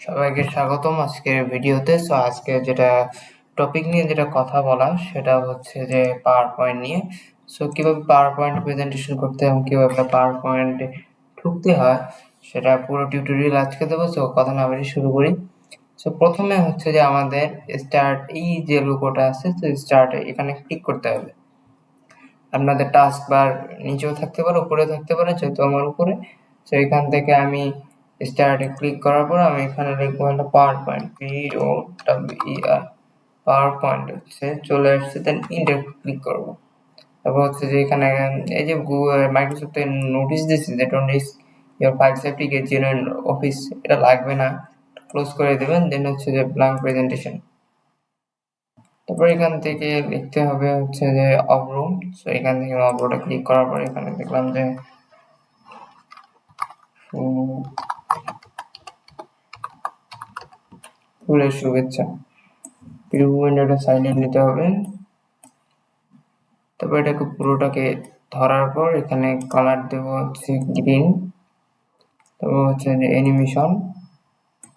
সবাইকে স্বাগতম আজকের ভিডিওতে। সো আজকে যেটা টপিক নিয়ে যেটা কথা বলা সেটা হচ্ছে যে পাওয়ার পয়েন্ট নিয়ে। সো কীভাবে পাওয়ার পয়েন্ট প্রেজেন্টেশন করতে হয় এবং কীভাবে পাওয়ার পয়েন্টে ঢুকতে হয়, সেটা পুরো টিউটোরিয়াল আজকে দেবো। সো কথা না বেরিয়ে শুরু করি। সো প্রথমে হচ্ছে যে আমাদের স্টার্ট এই যে লোগোটা আছে, তো স্টার্ট এখানে ক্লিক করতে হবে। আপনাদের টাস্ক বার নিচেও থাকতে পারে, উপরেও থাকতে পারে, যেহেতু আমার উপরে। তো এখান থেকে আমি স্টার্টে ক্লিক করার পর আমি এখানে লিখব হলো পাওয়ার পয়েন্ট পি ও আর পাওয়ার পয়েন্ট হচ্ছে চলে আসছে দেন ইন্টার ক্লিক করব। তারপর হচ্ছে যে এখানে, এই যে মাইক্রোসফট নোটিশ দিচ্ছে যে don't risk your file safety get office এটা লাগবে না ক্লোজ করে দেবেন দেন হচ্ছে যে ব্ল্যাঙ্ক প্রেজেন্টেশন তারপর এখান থেকে লিখতে হবে হচ্ছে যে অফরুম সো এখান থেকে অফরোডে ক্লিক করার পর এখানে দেখলাম যে ফুলের শুভেচ্ছা। প্রিভিউ উইন্ডোটা সাইলেন্ট নিতে হবে। তারপর এটাকে পুরোটাকে ধরার পর এখানে কালার দেব হচ্ছে গ্রিন তারপর হচ্ছে animation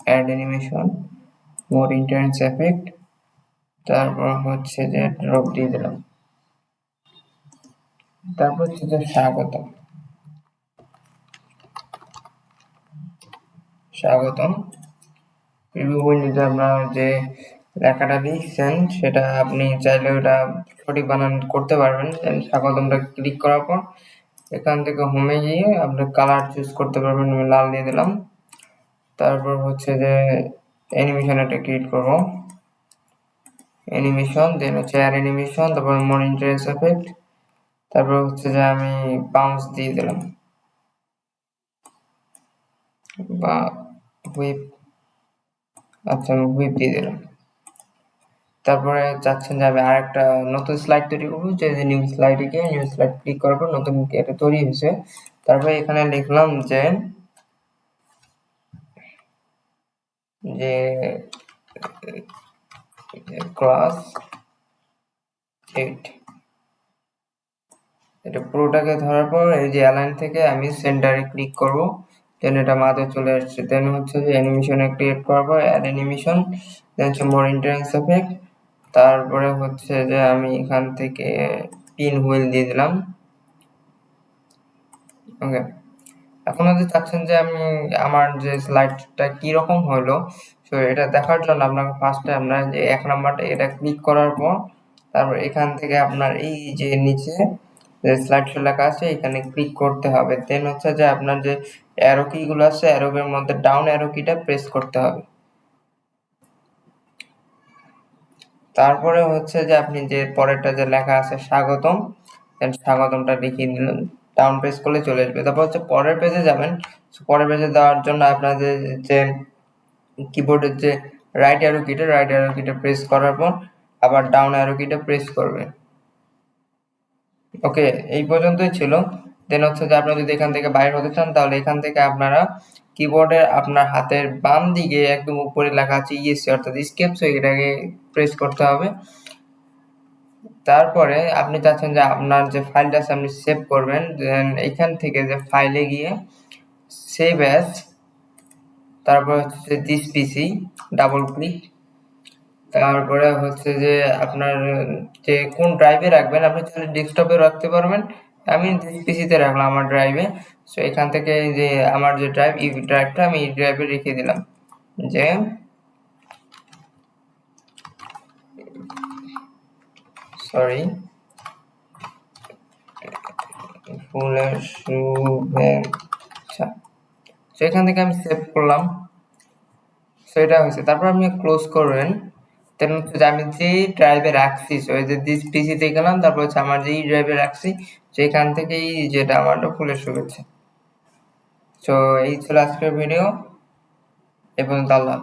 add animation more entrance effect তারপর হচ্ছে যে ড্রপ দিয়ে দিলাম। তারপর হচ্ছে যে স্বাগতম। স্বাগতম। প্রিভিউ উইন্ডোতে আপনার যে লেখাটা লিখছেন সেটা আপনি চাইলে ওটা সঠিক বানান করতে পারবেন। স্বাগতমটা ক্লিক করার পর এখান থেকে হোমে গিয়ে আপনি কালার চুজ করতে পারবেন, আমি লাল দিয়ে দিলাম। তারপর হচ্ছে যে অ্যানিমেশন একটা ক্রিয়েট করব। অ্যানিমেশন দেন হচ্ছে এয়ার অ্যানিমেশন তারপর মোর ইন্টারেস্ট এফেক্ট তারপর হচ্ছে যে আমি বাউন্স দিয়ে দিলাম। বা হুইপ আচ্ছা আমি হুইপ দিয়ে দিলাম। তারপরে চাচ্ছেন যে আমি আর নতুন স্লাইড তৈরি করব, যে নিউ স্লাইডে গিয়ে নিউ স্লাইড ক্লিক করার পর নতুন এটা তৈরি হয়েছে। তারপরে এখানে লিখলাম যে যে ক্লাস এইট এটা পুরোটাকে ধরার পর এই যে অ্যালাইন থেকে আমি সেন্টারে ক্লিক করব। দেন এটা মাঝে চলে আসছে। দেন হচ্ছে যে অ্যানিমেশনে ক্রিয়েট পর অ্যাড অ্যানিমেশন দেন হচ্ছে মোর ইন্টারেন্স এফেক্ট তারপরে হচ্ছে যে আমি এখান থেকে পিন হুইল দিয়ে দিলাম। ওকে এখন যদি চাচ্ছেন যে আমি আমার যে স্লাইডটা কি রকম হলো সো এটা দেখার জন্য আপনাকে ফার্স্টে আপনার যে এক নাম্বারটা এটা ক্লিক করার পর, তারপর এখান থেকে আপনার এই যে নিচে স্লাইড শো লেখা আছে, এখানে ক্লিক করতে হবে। দেন হচ্ছে যে আপনার যে অ্যারো কিগুলো আছে অ্যারোর মধ্যে ডাউন অ্যারো কিটা প্রেস করতে হবে। তারপরে হচ্ছে যে আপনি যে পরেরটা যে লেখা আছে, স্বাগতম স্বাগতমটা লিখিয়ে দিলেন। ডাউন প্রেস করলে চলে আসবে। তারপর হচ্ছে পরের পেজে যাবেন। পরের পেজে দেওয়ার জন্য আপনাদের যে কিবোর্ডের যে রাইট অ্যারো কিটা রাইট অ্যারো কিটা প্রেস করার পর আবার ডাউন অ্যারো কিটা প্রেস করবেন। ওকে, এই পর্যন্তই ছিল। দেন হচ্ছে যে আপনারা যদি এখান থেকে বাইরে হতে চান, তাহলে এখান থেকে আপনারা কিবোর্ডের আপনার হাতের বাম দিকে একদম উপরে লেখা আছে ইএসসি অর্থাৎ স্কেপ এটাকে প্রেস করতে হবে। তারপরে আপনি চাচ্ছেন যে আপনার যে ফাইলটা আছে, আপনি সেভ করবেন। দেন এইখান থেকে যে ফাইলে গিয়ে সেভ অ্যাজ তারপর হচ্ছে দিস পিসি ডাবল ক্লিক তারপরে হচ্ছে যে আপনার, যে কোন ড্রাইভে রাখবেন, আপনি চাইলে ডেস্কটপে রাখতে পারবেন। আমি পিসিতে রাখলাম আমার ড্রাইভে সো এখান থেকে যে আমার যে ড্রাইভ ই ড্রাইভটা আমি এই ড্রাইভে রেখে দিলাম। যে সরি ফুলের শুভেচ্ছা। সো এখান থেকে আমি সেভ করলাম। সো এটা হয়েছে। তারপর আপনি ক্লোজ করবেন। দেন হচ্ছে যে আমি যে ড্রাইভে রাখছি সো এই যে দিস পিসিতে গেলাম, তারপর হচ্ছে আমার যেই ড্রাইভে রাখছি সেখান থেকেই যেটা আমারটা খুলে শুভেচ্ছা সো এই ছিল আজকের ভিডিও এবং আল্লাহ